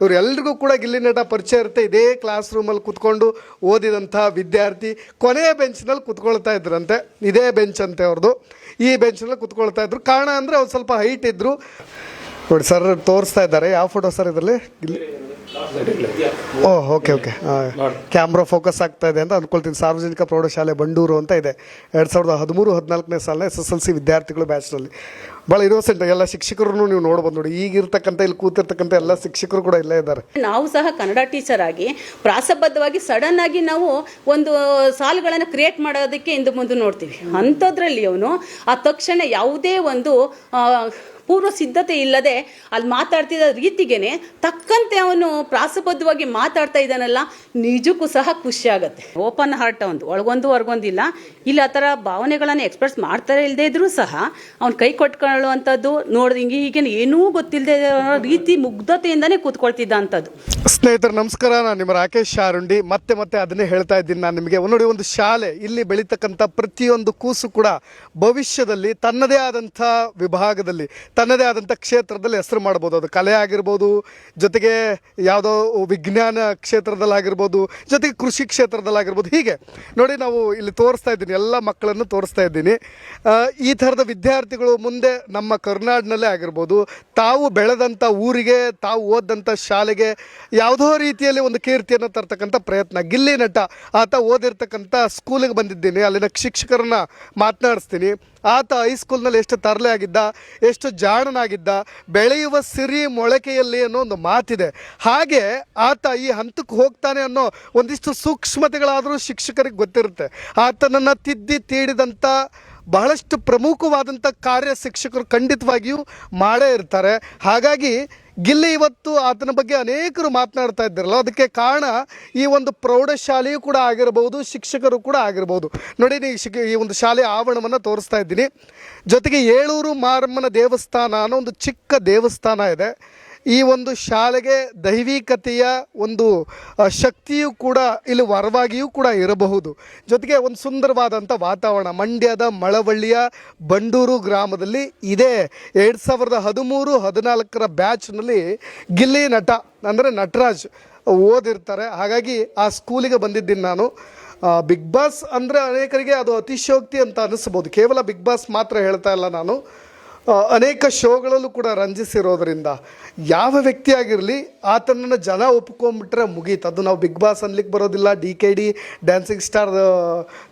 ಇವರೆಲ್ರಿಗೂ ಕೂಡ ಗಿಲ್ಲಿ ನಟ ಪರಿಚಯ ಇರುತ್ತೆ. ಇದೇ ಕ್ಲಾಸ್ ರೂಮಲ್ಲಿ ಕುತ್ಕೊಂಡು ಓದಿದಂಥ ವಿದ್ಯಾರ್ಥಿ ಕೊನೆಯ ಬೆಂಚ್ನಲ್ಲಿ ಕುತ್ಕೊಳ್ತಾ ಇದ್ರಂತೆ. ಇದೇ ಬೆಂಚ್ ಅಂತೆ ಅವ್ರದ್ದು ಈ ಬೆಂಚ್ನಲ್ಲಿ ಕುತ್ಕೊಳ್ತಾ ಇದ್ರು. ಕಾರಣ ಅಂದರೆ ಅವ್ರು ಸ್ವಲ್ಪ ಹೈಟ್ ಇದ್ದರು ನೋಡಿ ಸರ್ ತೋರಿಸ್ತಾ ಇದ್ದಾರೆ. ಯಾವ ಫೋಟೋ ಸರ್ ಇದರಲ್ಲಿ? Gilli oh okay okay camera focus ಆಗ್ತಾ ಇದೆ ಅಂತ ಅಂದ್ಕೊಳ್ತೀನಿ ಸಾರ್ವಜನಿಕ ಪ್ರೌಢಶಾಲೆ ಬಂಡೂರು ಅಂತ ಇದೆ. ಎರಡು ಸಾವಿರದ ಹದಿಮೂರು ಹದಿನಾಲ್ಕನೇ ಸಾಲ ಎಸ್ ಎಸ್ ಎಲ್ ಸಿ ವಿದ್ಯಾರ್ಥಿಗಳು ಬ್ಯಾಚ್ನಲ್ಲಿ. ಭಾಳ ಇನ್ನೋಸೆಂಟ್ ಎಲ್ಲ ಶಿಕ್ಷಕರನ್ನು ನೀವು ನೋಡ್ಬೋದು ನೋಡಿ. ಈಗಿರ್ತಕ್ಕಂಥ ಇಲ್ಲಿ ಕೂತಿರ್ತಕ್ಕಂಥ ಎಲ್ಲ ಶಿಕ್ಷಕರು ಕೂಡ ಇಲ್ಲೇ ಇದ್ದಾರೆ. ನಾವು ಸಹ ಕನ್ನಡ ಟೀಚರ್ ಆಗಿ ಪ್ರಾಸಬದ್ಧವಾಗಿ ಸಡನ್ ಆಗಿ ನಾವು ಒಂದು ಸಾಲುಗಳನ್ನು ಕ್ರಿಯೇಟ್ ಮಾಡೋದಕ್ಕೆ ಇಂದು ಮುಂದೆ ನೋಡ್ತೀವಿ. ಅಂಥದ್ರಲ್ಲಿ ಅವನು ಆ ತಕ್ಷಣ ಯಾವುದೇ ಒಂದು ಪೂರ್ವ ಸಿದ್ಧತೆ ಇಲ್ಲದೆ ಅಲ್ಲಿ ಮಾತಾಡ್ತಿದ್ದ ರೀತಿಗೇನೆ ತಕ್ಕಂತೆ ಅವನು ಪ್ರಾಸಬದ್ಧವಾಗಿ ಮಾತಾಡ್ತಾ ಇದ್ದಾನಲ್ಲ, ನಿಜಕ್ಕೂ ಸಹ ಖುಷಿ ಆಗುತ್ತೆ. ಓಪನ್ ಹಾರ್ಟ್ ಒಂದು, ಒಳಗೊಂದು ಹೊರಗೊಂದಿಲ್ಲ. ಇಲ್ಲಿ, ಆ ಥರ ಭಾವನೆಗಳನ್ನು ಎಕ್ಸ್ಪ್ರೆಸ್ ಮಾಡ್ತಾರೆ ಇಲ್ಲದೆ ಇದ್ರೂ ಸಹ ಅವ್ನು ಕೈ ಕೊಟ್ಕೊಳ್ಳುವಂಥದ್ದು ನೋಡಿದ ಹಿಂಗೆ ಈಗೇನು ಏನೂ ಗೊತ್ತಿಲ್ಲದೆ ರೀತಿ ಮುಗ್ಧತೆಯಿಂದನೇ ಕೂತ್ಕೊಳ್ತಿದ್ದ ಅಂಥದ್ದು ಸ್ನೇಹಿತರೆ, ನಮಸ್ಕಾರ. ನಾನು ನಿಮ್ಮ ರಾಕೇಶ್ ಶಾರುಂಡಿ. ಮತ್ತೆ ಮತ್ತೆ ಅದನ್ನೇ ಹೇಳ್ತಾ ಇದ್ದೀನಿ ನಾನು ನಿಮಗೆ. ನೋಡಿ, ಒಂದು ಶಾಲೆ ಇಲ್ಲಿ ಬೆಳೀತಕ್ಕಂಥ ಪ್ರತಿಯೊಂದು ಕೂಸು ಕೂಡ ಭವಿಷ್ಯದಲ್ಲಿ ತನ್ನದೇ ಆದಂಥ ವಿಭಾಗದಲ್ಲಿ ತನ್ನದೇ ಆದಂಥ ಕ್ಷೇತ್ರದಲ್ಲಿ ಹೆಸರು ಮಾಡ್ಬೋದು. ಅದು ಕಲೆ ಆಗಿರ್ಬೋದು, ಜೊತೆಗೆ ಯಾವುದೋ ವಿಜ್ಞಾನ ಕ್ಷೇತ್ರದಲ್ಲಾಗಿರ್ಬೋದು, ಜೊತೆಗೆ ಕೃಷಿ ಕ್ಷೇತ್ರದಲ್ಲಾಗಿರ್ಬೋದು. ಹೀಗೆ ನೋಡಿ ನಾವು ಇಲ್ಲಿ ತೋರಿಸ್ತಾ ಇದ್ದೀನಿ, ಎಲ್ಲ ಮಕ್ಕಳನ್ನು ತೋರಿಸ್ತಾ ಇದ್ದೀನಿ. ಈ ಥರದ ವಿದ್ಯಾರ್ಥಿಗಳು ಮುಂದೆ ನಮ್ಮ ಕರ್ನಾಡಿನಲ್ಲೇ ಆಗಿರ್ಬೋದು. ತಾವು ಬೆಳೆದಂಥ ಊರಿಗೆ, ತಾವು ಓದಂಥ ಶಾಲೆಗೆ ಯಾವುದೋ ರೀತಿಯಲ್ಲಿ ಒಂದು ಕೀರ್ತಿಯನ್ನು ತರ್ತಕ್ಕಂಥ ಪ್ರಯತ್ನ. ಗಿಲ್ಲಿ ನಟ, ಆತ ಓದಿರ್ತಕ್ಕಂಥ ಸ್ಕೂಲಿಗೆ ಬಂದಿದ್ದೀನಿ. ಅಲ್ಲಿನ ಶಿಕ್ಷಕರನ್ನ ಮಾತನಾಡಿಸ್ತೀನಿ. ಆತ ಹೈಸ್ಕೂಲ್ನಲ್ಲಿ ಎಷ್ಟು ತರಲೆ ಆಗಿದ್ದ, ಎಷ್ಟು ಜಾಣನಾಗಿದ್ದ, ಬೆಳೆಯುವ ಸಿರಿ ಮೊಳಕೆಯಲ್ಲಿ ಅನ್ನೋ ಒಂದು ಮಾತಿದೆ. ಹಾಗೆ ಆತ ಈ ಹಂತಕ್ಕೆ ಹೋಗ್ತಾನೆ ಅನ್ನೋ ಒಂದಿಷ್ಟು ಸೂಕ್ಷ್ಮತೆಗಳಾದರೂ ಶಿಕ್ಷಕರಿಗೆ ಗೊತ್ತಿರುತ್ತೆ. ಆತನನ್ನು ತಿದ್ದಿ ತೀಡಿದಂಥ ಬಹಳಷ್ಟು ಪ್ರಮುಖವಾದಂಥ ಕಾರ್ಯ ಶಿಕ್ಷಕರು ಖಂಡಿತವಾಗಿಯೂ ಮಾಡೇ ಇರ್ತಾರೆ. ಹಾಗಾಗಿ ಗಿಲ್ಲಿ ಇವತ್ತು ಆತನ ಬಗ್ಗೆ ಅನೇಕರು ಮಾತನಾಡ್ತಾ ಇದ್ದಾರಲ್ಲ, ಅದಕ್ಕೆ ಕಾರಣ ಈ ಒಂದು ಪ್ರೌಢಶಾಲೆಯೂ ಕೂಡ ಆಗಿರಬಹುದು ಶಿಕ್ಷಕರು ಕೂಡ ಆಗಿರ್ಬೋದು. ನೋಡಿ, ನೀ ಶಿಕ್, ಈ ಒಂದು ಶಾಲೆಯ ಆವರಣವನ್ನು ತೋರಿಸ್ತಾ ಇದ್ದೀನಿ. ಜೊತೆಗೆ ಏಳೂರು ಮಾರಮ್ಮನ ದೇವಸ್ಥಾನ ಅನ್ನೋ ಒಂದು ಚಿಕ್ಕ ದೇವಸ್ಥಾನ ಇದೆ. ಈ ಒಂದು ಶಾಲೆಗೆ ದೈವಿಕತೆಯ ಒಂದು ಶಕ್ತಿಯೂ ಕೂಡ ಇಲ್ಲಿ ವರವಾಗಿಯೂ ಕೂಡ ಇರಬಹುದು. ಜೊತೆಗೆ ಒಂದು ಸುಂದರವಾದಂಥ ವಾತಾವರಣ. ಮಂಡ್ಯದ ಮಳವಳ್ಳಿಯ ಬಂಡೂರು ಗ್ರಾಮದಲ್ಲಿ ಇದೆ ಎರಡು ಸಾವಿರದ ಹದಿಮೂರು ಹದಿನಾಲ್ಕರ ಬ್ಯಾಚ್ನಲ್ಲಿ ಗಿಲ್ಲಿ ನಟ, ಅಂದರೆ ನಟರಾಜ್ ಓದಿರ್ತಾರೆ. ಹಾಗಾಗಿ ಆ ಸ್ಕೂಲಿಗೆ ಬಂದಿದ್ದೀನಿ ನಾನು. ಬಿಗ್ ಬಾಸ್ ಅಂದರೆ ಅನೇಕರಿಗೆ ಅದು ಅತಿಶೋಕ್ತಿ ಅಂತ ಅನಿಸ್ಬೋದು ಕೇವಲ ಬಿಗ್ ಬಾಸ್ ಮಾತ್ರ ಹೇಳ್ತಾ ಇಲ್ಲ ನಾನು. ಅನೇಕ ಶೋಗಳಲ್ಲೂ ಕೂಡ ರಂಜಿಸಿರೋದ್ರಿಂದ. ಯಾವ ವ್ಯಕ್ತಿ ಆಗಿರಲಿ, ಆತನನ್ನು ಜನ ಒಪ್ಕೊಂಬಿಟ್ರೆ ಮುಗೀತು. ಅದು ನಾವು ಬಿಗ್ ಬಾಸ್ ಅನ್ಲಿಕ್ಕೆ ಬರೋದಿಲ್ಲ D K D dancing star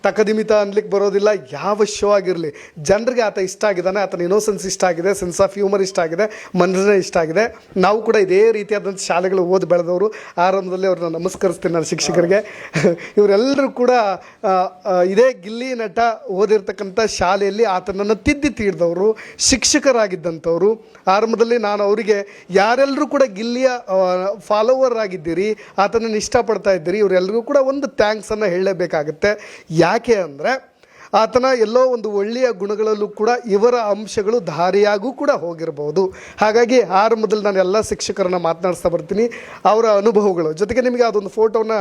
Thakadimitha ಅನ್ಲಿಕ್ಕೆ ಬರೋದಿಲ್ಲ. ಯಾವ ಶೋ ಆಗಿರಲಿ, ಜನರಿಗೆ ಆತ ಇಷ್ಟ ಆಗಿದ್ದಾನೆ, ಆತನ ಇನೋಸೆನ್ಸ್ ಇಷ್ಟ ಆಗಿದೆ ಸೆನ್ಸ್ ಆಫ್ ಹ್ಯೂಮರ್ ಇಷ್ಟ ಆಗಿದೆ, ಮನರಂಜನೆ ಇಷ್ಟ ಆಗಿದೆ. ನಾವು ಕೂಡ ಇದೇ ರೀತಿಯಾದಂಥ ಶಾಲೆಗಳು ಓದಿ ಬೆಳೆದವರು. ಆರಂಭದಲ್ಲಿ ಅವ್ರನ್ನ ನಮಸ್ಕರಿಸ್ತೀನಿ ನನ್ನ ಶಿಕ್ಷಕರಿಗೆ. ಇವರೆಲ್ಲರೂ ಕೂಡ ಇದೇ ಗಿಲ್ಲಿ ನಟ ಓದಿರ್ತಕ್ಕಂಥ ಶಾಲೆಯಲ್ಲಿ ಆತನನ್ನು ತಿದ್ದಿ ತೀಡಿದವರು ಶಿಕ್ಷಕರಾಗಿದ್ದಂಥವ್ರು. ಆರಂಭದಲ್ಲಿ ನಾನು ಅವರಿಗೆ ಯಾರೆಲ್ಲರೂ ಕೂಡ ಗಿಲ್ಲಿಯ ಫಾಲೋವರ್ ಆಗಿದ್ದೀರಿ, ಆತನನ್ನು ಇಷ್ಟಪಡ್ತಾ ಇದ್ದೀರಿ ಇವರೆಲ್ಲರಿಗೂ ಕೂಡ ಒಂದು ಥ್ಯಾಂಕ್ಸನ್ನು ಹೇಳಲೇಬೇಕಾಗುತ್ತೆ ಯಾಕೆ ಅಂದರೆ, ಆತನ ಎಲ್ಲೋ ಒಂದು ಒಳ್ಳೆಯ ಗುಣಗಳಲ್ಲೂ ಕೂಡ ಇವರ ಅಂಶಗಳು ದಾರಿಯಾಗೂ ಕೂಡ ಹೋಗಿರಬಹುದು ಹಾಗಾಗಿ ಆರು ಮೊದಲು ನಾನು ಎಲ್ಲ ಶಿಕ್ಷಕರನ್ನ ಮಾತನಾಡಿಸ್ತಾ ಬರ್ತೀನಿ. ಅವರ ಅನುಭವಗಳು. ಜೊತೆಗೆ ನಿಮಗೆ ಅದೊಂದು ಫೋಟೋನ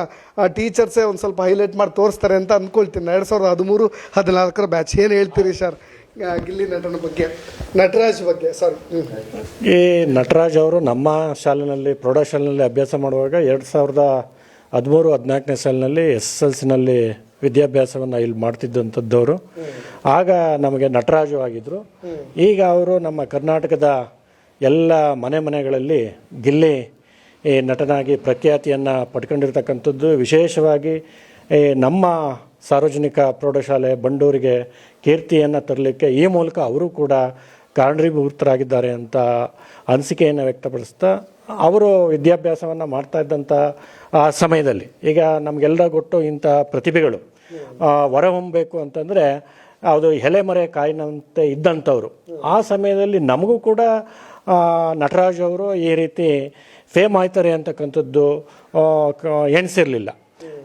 ಟೀಚರ್ಸೇ ಒಂದು ಸ್ವಲ್ಪ ಹೈಲೈಟ್ ಮಾಡಿ ತೋರಿಸ್ತಾರೆ ಅಂತ ಅಂದ್ಕೊಳ್ತೀನಿ ಎರಡು ಸಾವಿರದ ಹದಿಮೂರು ಹದಿನಾಲ್ಕರ ಬ್ಯಾಚ್ ಏನು ಹೇಳ್ತೀರಿ ಸರ್ ಗಿಲ್ಲಿ ನಟನ ಬಗ್ಗೆ ನಟರಾಜ್ ಬಗ್ಗೆ ಸಾರಿ ಈ ನಟರಾಜ್ ಅವರು ನಮ್ಮ ಶಾಲೆಯಲ್ಲಿ ಪ್ರೌಢಶಾಲೆಯಲ್ಲಿ ಅಭ್ಯಾಸ ಮಾಡುವಾಗ ಎರಡು ಸಾವಿರದ ಹದಿಮೂರು ಹದಿನಾಲ್ಕನೇ ಸಾಲಿನಲ್ಲಿ ಎಸ್ ಎಸ್ ಎಲ್ ಸಿನಲ್ಲಿ ವಿದ್ಯಾಭ್ಯಾಸವನ್ನು ಇಲ್ಲಿ ಮಾಡ್ತಿದ್ದಂಥದ್ದವರು. ಆಗ ನಮಗೆ ನಟರಾಜು ಆಗಿದ್ದರು ಈಗ ಅವರು ನಮ್ಮ ಕರ್ನಾಟಕದ ಎಲ್ಲ ಮನೆ ಮನೆಗಳಲ್ಲಿ ಗಿಲ್ಲಿ ಈ ನಟನಾಗಿ ಪ್ರಖ್ಯಾತಿಯನ್ನು ಪಡ್ಕೊಂಡಿರ್ತಕ್ಕಂಥದ್ದು. ವಿಶೇಷವಾಗಿ ಈ ನಮ್ಮ ಸಾರ್ವಜನಿಕ ಪ್ರೌಢಶಾಲೆ ಬಂಡೂರಿಗೆ ಕೀರ್ತಿಯನ್ನು ತರಲಿಕ್ಕೆ ಈ ಮೂಲಕ ಅವರು ಕೂಡ ಕಾರಣೀಭೂತರಾಗಿದ್ದಾರೆ ಅಂತ ಅನಿಸಿಕೆಯನ್ನು ವ್ಯಕ್ತಪಡಿಸ್ತಾ ಅವರು ವಿದ್ಯಾಭ್ಯಾಸವನ್ನು ಮಾಡ್ತಾ ಇದ್ದಂಥ ಆ, ಸಮಯದಲ್ಲಿ. ಈಗ ನಮಗೆಲ್ಲ ಗೊತ್ತು ಇಂಥ ಪ್ರತಿಭೆಗಳು ಹೊರಹೊಮ್ಮಬೇಕು ಅಂತಂದರೆ ಅದು ಎಲೆಮರೆ ಕಾಯಿನಂತೆ ಇದ್ದಂಥವ್ರು. ಆ ಸಮಯದಲ್ಲಿ ನಮಗೂ ಕೂಡ ನಟರಾಜ್ ಅವರು ಈ ರೀತಿ ಫೇಮ್ ಆಯ್ತಾರೆ ಅಂತಕ್ಕಂಥದ್ದು ಎಣಿಸಿರಲಿಲ್ಲ.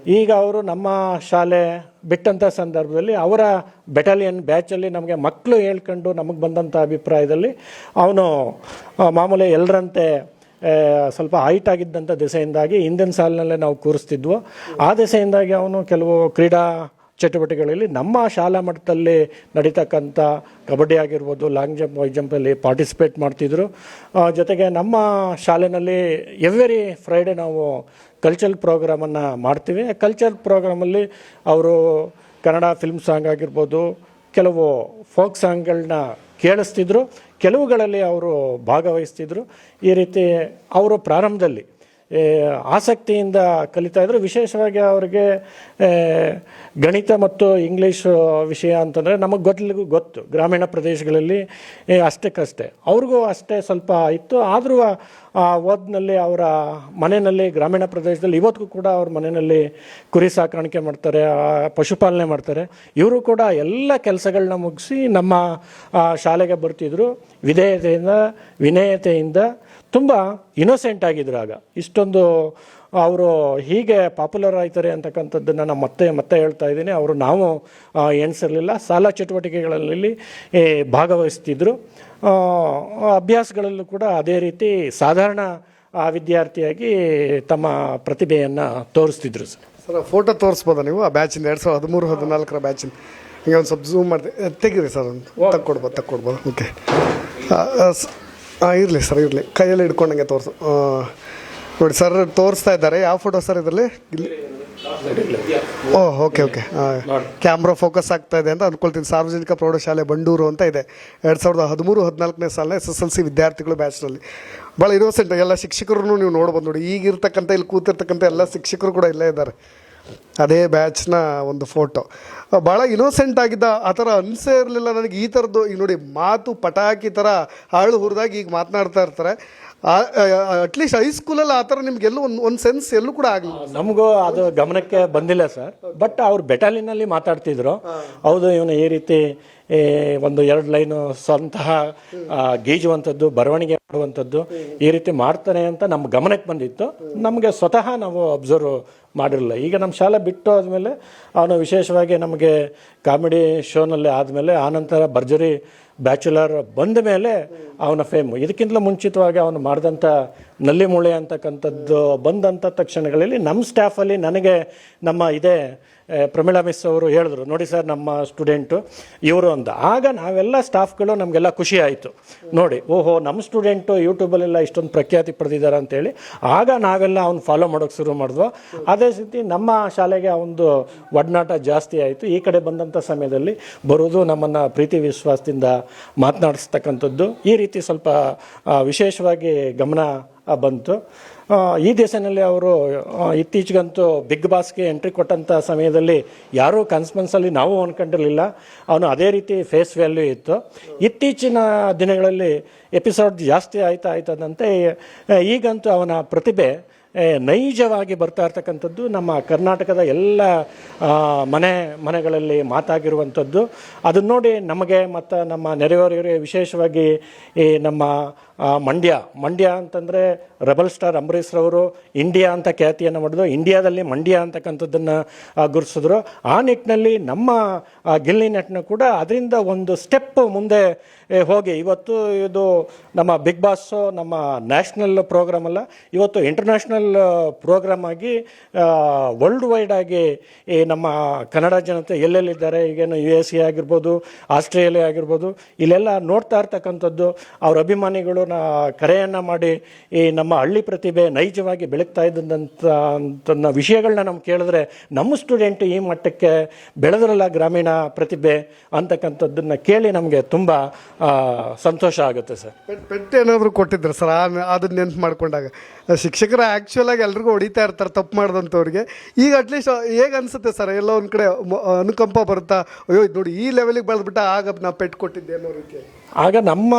ಈಗ ಅವರು ನಮ್ಮ ಶಾಲೆ ಬಿಟ್ಟಂಥ ಸಂದರ್ಭದಲ್ಲಿ ಅವರ ಬೆಟಾಲಿಯನ್ ಬ್ಯಾಚಲ್ಲಿ ನಮಗೆ ಮಕ್ಕಳು ಹೇಳ್ಕೊಂಡು ನಮಗೆ ಬಂದಂಥ ಅಭಿಪ್ರಾಯದಲ್ಲಿ ಅವನು ಮಾಮೂಲಿ ಎಲ್ಲರಂತೆ ಸ್ವಲ್ಪ ಹೈಟ್ ಆಗಿದ್ದಂಥ ದೆಸೆಯಿಂದಾಗಿ ಹಿಂದಿನ ಸಾಲಿನಲ್ಲೇ ನಾವು ಕೂರಿಸ್ತಿದ್ವು. ಆ ದೆಸೆಯಿಂದಾಗಿ ಅವನು ಕೆಲವು ಕ್ರೀಡಾ ಚಟುವಟಿಕೆಗಳಲ್ಲಿ ನಮ್ಮ ಶಾಲಾ ಮಟ್ಟದಲ್ಲಿ ನಡೀತಕ್ಕಂಥ ಕಬಡ್ಡಿ ಆಗಿರ್ಬೋದು ಲಾಂಗ್ ಜಂಪ್ ವೈ ಜಂಪಲ್ಲಿ ಪಾರ್ಟಿಸಿಪೇಟ್ ಮಾಡ್ತಿದ್ರು. ಜೊತೆಗೆ ನಮ್ಮ ಶಾಲೆಯಲ್ಲಿ ಎವ್ರಿ ಫ್ರೈಡೆ ನಾವು ಕಲ್ಚರಲ್ ಪ್ರೋಗ್ರಾಮನ್ನು ಮಾಡ್ತೀವಿ. ಕಲ್ಚರಲ್ ಪ್ರೋಗ್ರಾಮಲ್ಲಿ ಅವರು ಕನ್ನಡ ಫಿಲ್ಮ್ ಸಾಂಗ್ ಆಗಿರ್ಬೋದು, ಕೆಲವು ಫೋಕ್ ಸಾಂಗ್ಗಳನ್ನ ಕೇಳಿಸ್ತಿದ್ರು. ಕೆಲವುಗಳಲ್ಲಿ ಅವರು ಭಾಗವಹಿಸ್ತಿದ್ರು. ಈ ರೀತಿ ಅವರು ಪ್ರಾರಂಭದಲ್ಲಿ ಆಸಕ್ತಿಯಿಂದ ಕಲಿತಾ ಇದ್ರು. ವಿಶೇಷವಾಗಿ ಅವರಿಗೆ ಗಣಿತ ಮತ್ತು ಇಂಗ್ಲೀಷ್ ವಿಷಯ ಅಂತಂದರೆ ನಮಗೆ ಗೊತ್ತಲಿಗೂ ಗೊತ್ತು. ಗ್ರಾಮೀಣ ಪ್ರದೇಶಗಳಲ್ಲಿ ಅಷ್ಟಕ್ಕಷ್ಟೇ. ಅವ್ರಿಗೂ ಅಷ್ಟೇ ಸ್ವಲ್ಪ ಇತ್ತು. ಆದರೂ ಓದಿನಲ್ಲಿ ಅವರ ಮನೆಯಲ್ಲಿ ಗ್ರಾಮೀಣ ಪ್ರದೇಶದಲ್ಲಿ ಇವತ್ತಿಗೂ ಕೂಡ ಅವ್ರ ಮನೆಯಲ್ಲಿ ಕುರಿ ಸಾಕಾಣಿಕೆ ಮಾಡ್ತಾರೆ ಆ, ಪಶುಪಾಲನೆ ಮಾಡ್ತಾರೆ. ಇವರು ಕೂಡ ಎಲ್ಲ ಕೆಲಸಗಳನ್ನ ಮುಗಿಸಿ ನಮ್ಮ ಶಾಲೆಗೆ ಬರ್ತಿದ್ರು. ವಿಧೇಯತೆಯಿಂದ ವಿನಯತೆಯಿಂದ ತುಂಬ ಇನ್ನೋಸೆಂಟ್ ಆಗಿದ್ರು ಆಗ. ಇಷ್ಟೊಂದು ಅವರು ಹೀಗೆ ಪಾಪ್ಯುಲರ್ ಆಯ್ತಾರೆ ಅಂತಕ್ಕಂಥದ್ದನ್ನು ನಾನು ಮತ್ತೆ ಮತ್ತೆ ಹೇಳ್ತಾ ಇದ್ದೀನಿ. ಅವರು ನಾವು ಎಣಿಸಿರಲಿಲ್ಲ. ಶಾಲಾ ಚಟುವಟಿಕೆಗಳಲ್ಲಿ ಭಾಗವಹಿಸ್ತಿದ್ರು. ಅಭ್ಯಾಸಗಳಲ್ಲೂ ಕೂಡ ಅದೇ ರೀತಿ ಸಾಧಾರಣ ವಿದ್ಯಾರ್ಥಿಯಾಗಿ ತಮ್ಮ ಪ್ರತಿಭೆಯನ್ನು ತೋರಿಸ್ತಿದ್ರು ಸರ್. ಸರ್ ಫೋಟೋ ತೋರಿಸ್ಬೋದಾ ನೀವು? ಆ ಬ್ಯಾಚಿಂದ ಎರಡು ಸಾವಿರದ ಹದಿಮೂರು, ಹದಿನಾಲ್ಕರ ಬ್ಯಾಚಿಂದ ಹಿಂಗೆ ಒಂದು ಸ್ವಲ್ಪ ಝೂಮ್ ಮಾಡಿ ತೆಗೀರಿ ಸರ್, ಒಂದು ತಕ್ಕೊಡ್ಬೋದು ತಕ್ಕೊಡ್ಬೋದು ಓಕೆ ಇರಲಿ ಸರ್, ಇರಲಿ. ಕೈಯಲ್ಲಿ ಹಿಡ್ಕೊಂಡಂಗೆ ತೋರಿಸು ನೋಡಿ, ಸರ್ ತೋರಿಸ್ತಾ ಇದ್ದಾರೆ. ಯಾವ ಫೋಟೋ ಸರ್ ಇದರಲ್ಲಿ? Oh okay okay camera focus ಆಗ್ತಾ ಇದೆ ಅಂತ ಅಂದ್ಕೊಳ್ತೀನಿ ಸಾರ್ವಜನಿಕ ಪ್ರೌಢಶಾಲೆ ಬಂಡೂರು ಅಂತ ಇದೆ. ಎರಡು ಸಾವಿರದ ಹದಿಮೂರು, ಹದಿನಾಲ್ಕನೇ ಸಾಲಿನ ಎಸ್ ಎಸ್ ಎಲ್ ಸಿ ವಿದ್ಯಾರ್ಥಿಗಳು ಬ್ಯಾಚ್ನಲ್ಲಿ. ಭಾಳ ಇನೋಸೆಂಟ್ ಎಲ್ಲ ಶಿಕ್ಷಕರನ್ನು ನೀವು ನೋಡ್ಬೋದು ನೋಡಿ. ಈಗಿರ್ತಕ್ಕಂಥ, ಇಲ್ಲಿ ಕೂತಿರ್ತಕ್ಕಂಥ ಎಲ್ಲ ಶಿಕ್ಷಕರು ಕೂಡ ಇಲ್ಲೇ ಇದ್ದಾರೆ. ಅದೇ ಬ್ಯಾಚ್ನ ಒಂದು ಫೋಟೋ ಭಾಳ ಇನೋಸೆಂಟ್ ಆಗಿದ್ದ ಆ ಥರ ಅನಿಸೇ ಇರಲಿಲ್ಲ ನನಗೆ. ಈ ಥರದ್ದು ಈಗ ನೋಡಿ, ಮಾತು ಪಟಾಕಿ ಥರ ಹಾಳು ಹುರಿದಾಗಿ ಈಗ ಮಾತನಾಡ್ತಾ ಇರ್ತಾರೆ. ಅಟ್ಲೀಸ್ಟ್ ಹೈಸ್ಕೂಲಲ್ಲಿ ಆ ಥರ ನಿಮ್ಗೆ ಎಲ್ಲೂ ಒಂದು ಒಂದು ಸೆನ್ಸ್ ಎಲ್ಲೂ ಕೂಡ ಆಗಲಿ ನಮಗೂ ಅದು ಗಮನಕ್ಕೆ ಬಂದಿಲ್ಲ ಸರ್ ಬಟ್ ಅವ್ರು ಬೆಟಾಲಿನಲ್ಲಿ ಮಾತಾಡ್ತಿದ್ರು. ಹೌದು ಇವನು ಈ ರೀತಿ ಒಂದು ಎರಡು ಲೈನು ಸ್ವಂತಹ ಗೀಜುವಂಥದ್ದು ಬರವಣಿಗೆ ಮಾಡುವಂಥದ್ದು ಈ ರೀತಿ ಮಾಡ್ತಾನೆ ಅಂತ ನಮ್ಮ ಗಮನಕ್ಕೆ ಬಂದಿತ್ತು. ನಮಗೆ ಸ್ವತಃ ನಾವು ಅಬ್ಸರ್ವ್ ಮಾಡಿರಲಿಲ್ಲ. ಈಗ ನಮ್ಮ ಶಾಲೆ ಬಿಟ್ಟು ಆದಮೇಲೆ ಅವನು ವಿಶೇಷವಾಗಿ ನಮಗೆ ಕಾಮಿಡಿ ಶೋನಲ್ಲಿ ಆದಮೇಲೆ ಆನಂತರ ಭರ್ಜರಿ ಬ್ಯಾಚುಲರ್ ಬಂದ ಮೇಲೆ ಅವನ ಫೇಮು ಇದಕ್ಕಿಂತಲೂ ಮುಂಚಿತವಾಗಿ ಅವನು ಮಾಡಿದಂಥ ನಲ್ಲಿ ಮೂಳೆ ಅಂತಕ್ಕಂಥದ್ದು ಬಂದಂಥ ತಕ್ಷಣಗಳಲ್ಲಿ ನಮ್ಮ ಸ್ಟಾಫಲ್ಲಿ ನನಗೆ ನಮ್ಮ ಇದೇ ಪ್ರಮೀಳಾ ಮಿಸ್ ಅವರು ಹೇಳಿದ್ರು, ನೋಡಿ ಸರ್, ನಮ್ಮ ಸ್ಟೂಡೆಂಟು, ಇವರು ಅಂತ ಆಗ ನಾವೆಲ್ಲ ಸ್ಟಾಫ್ಗಳು ನಮಗೆಲ್ಲ ಖುಷಿ ಆಯಿತು. ನೋಡಿ, ಓಹೋ ನಮ್ಮ ಸ್ಟೂಡೆಂಟು ಯೂಟ್ಯೂಬಲ್ಲೆಲ್ಲ ಇಷ್ಟೊಂದು ಪ್ರಖ್ಯಾತಿ ಪಡೆದಿದ್ದಾರೆ ಅಂತೇಳಿ, ಆಗ ನಾವೆಲ್ಲ ಅವ್ನು ಫಾಲೋ ಮಾಡೋಕ್ಕೆ ಶುರು ಮಾಡಿದ್ವು. ಅದೇ ರೀತಿ ನಮ್ಮ ಶಾಲೆಗೆ ಒಂದು ಒಡನಾಟ ಜಾಸ್ತಿ ಆಯಿತು. ಈ ಕಡೆ ಬಂದಂಥ ಸಮಯದಲ್ಲಿ ಬರೋದು ನಮ್ಮನ್ನು ಪ್ರೀತಿ ವಿಶ್ವಾಸದಿಂದ ಮಾತನಾಡಿಸ್ತಕ್ಕಂಥದ್ದು. ಈ ರೀತಿ ಸ್ವಲ್ಪ ವಿಶೇಷವಾಗಿ ಗಮನ ಬಂತು. ಈ ದೇಶನಲ್ಲಿ ಅವರು ಇತ್ತೀಚೆಗಂತೂ ಬಿಗ್ ಬಾಸ್ಗೆ ಎಂಟ್ರಿ ಕೊಟ್ಟಂಥ ಸಮಯದಲ್ಲಿ ಯಾರೂ ಕನ್ಸ್ಪನ್ಸಲ್ಲಿ ನಾವು ಅಂದ್ಕೊಂಡಿರಲಿಲ್ಲ ಅವನು ಅದೇ ರೀತಿ ಫೇಸ್ ವ್ಯಾಲ್ಯೂ ಇತ್ತು. ಇತ್ತೀಚಿನ ದಿನಗಳಲ್ಲಿ ಎಪಿಸೋಡ್ ಜಾಸ್ತಿ ಆಯ್ತಾ ಆಯ್ತದಂತೆ ಈಗಂತೂ ಅವನ ಪ್ರತಿಭೆ ನೈಜವಾಗಿ ಬರ್ತಾ ಇರ್ತಕ್ಕಂಥದ್ದು ನಮ್ಮ ಕರ್ನಾಟಕದ ಎಲ್ಲ ಮನೆ, ಮನೆಗಳಲ್ಲಿ ಮಾತಾಗಿರುವಂಥದ್ದು. ಅದನ್ನು ನೋಡಿ ನಮಗೆ ಮತ್ತು ನಮ್ಮ ನೆರೆಹೊರೆಯವರಿಗೆ ವಿಶೇಷವಾಗಿ ಈ ನಮ್ಮ ಮಂಡ್ಯ. ಮಂಡ್ಯ ಅಂತಂದರೆ ರೆಬಲ್ ಸ್ಟಾರ್ ಅಂಬರೀಷ್ರವರು ಇಂಡಿಯಾ ಅಂತ ಖ್ಯಾತಿಯನ್ನು ಮಾಡಿದ್ರು ಇಂಡಿಯಾದಲ್ಲಿ ಮಂಡ್ಯ ಅಂತಕ್ಕಂಥದ್ದನ್ನು ಗುರುಸಿದ್ರು ಆ ನಿಟ್ಟಿನಲ್ಲಿ ನಮ್ಮ ಗಿಲ್ಲಿ ನಟನು ಕೂಡ ಅದರಿಂದ ಒಂದು ಸ್ಟೆಪ್ ಮುಂದೆ ಹೋಗಿ. ಇವತ್ತು ಇದು ನಮ್ಮ ಬಿಗ್ ಬಾಸ್ಸು ನಮ್ಮ ನ್ಯಾಷನಲ್ ಪ್ರೋಗ್ರಾಮ್ ಅಲ್ಲ, ಇವತ್ತು ಇಂಟರ್ನ್ಯಾಷನಲ್ ಪ್ರೋಗ್ರಾಮ್ ಆಗಿ ವರ್ಲ್ಡ್ ವೈಡ್ ಆಗಿ, ಈ ನಮ್ಮ ಕನ್ನಡ ಜನತೆ ಎಲ್ಲೆಲ್ಲಿದ್ದಾರೆ? ಈಗೇನು ಯು ಎಸ್ ಎ ಆಗಿರ್ಬೋದು, ಆಸ್ಟ್ರೇಲಿಯಾ ಆಗಿರ್ಬೋದು, ಇಲ್ಲೆಲ್ಲ ನೋಡ್ತಾ ಇರ್ತಕ್ಕಂಥದ್ದು, ಅವ್ರ ಅಭಿಮಾನಿಗಳು ಕರೆಯನ್ನು ಮಾಡಿ ಈ ನಮ್ಮ ಹಳ್ಳಿ ಪ್ರತಿಭೆ ನೈಜವಾಗಿ ಬೆಳಗ್ತಾ ಇದ್ದಂಥ ತನ್ನ ವಿಷಯಗಳನ್ನ ನಮ್ಗೆ ಕೇಳಿದ್ರೆ ನಮ್ಮ ಸ್ಟೂಡೆಂಟ್ ಈ ಮಟ್ಟಕ್ಕೆ ಬೆಳೆದ್ರಲ್ಲ ಗ್ರಾಮೀಣ ಪ್ರತಿಭೆ ಅಂತಕ್ಕಂಥದ್ದನ್ನು ಕೇಳಿ ನಮಗೆ ತುಂಬ ಸಂತೋಷ ಆಗುತ್ತೆ ಸರ್. ಪೆಟ್ ಪೆಟ್ಟು ಏನಾದರೂ ಕೊಟ್ಟಿದ್ರು ಸರ್? ಅದನ್ನ ನೆನ್ಪು ಮಾಡ್ಕೊಂಡಾಗ. ಶಿಕ್ಷಕರು ಆ್ಯಕ್ಚುಲಾಗಿ ಎಲ್ರಿಗೂ ಹೊಡಿತಾ ಇರ್ತಾರೆ ತಪ್ಪು ಮಾಡಿದಂಥವ್ರಿಗೆ. ಈಗ ಅಟ್ಲೀಸ್ಟ್ ಹೇಗೆ ಅನಿಸುತ್ತೆ ಸರ್? ಎಲ್ಲ ಒಂದು ಕಡೆ ಅನುಕಂಪ ಬರುತ್ತಾ? ಅಯ್ಯೋ ನೋಡಿ ಈ ಲೆವೆಲಿಗೆ ಬೆಳೆದ್ಬಿಟ್ಟ ಆಗ ನಾ ಪೆಟ್ಟು ಕೊಟ್ಟಿದ್ದೆ ಅನ್ನೋ ರೀತಿ. ಆಗ ನಮ್ಮ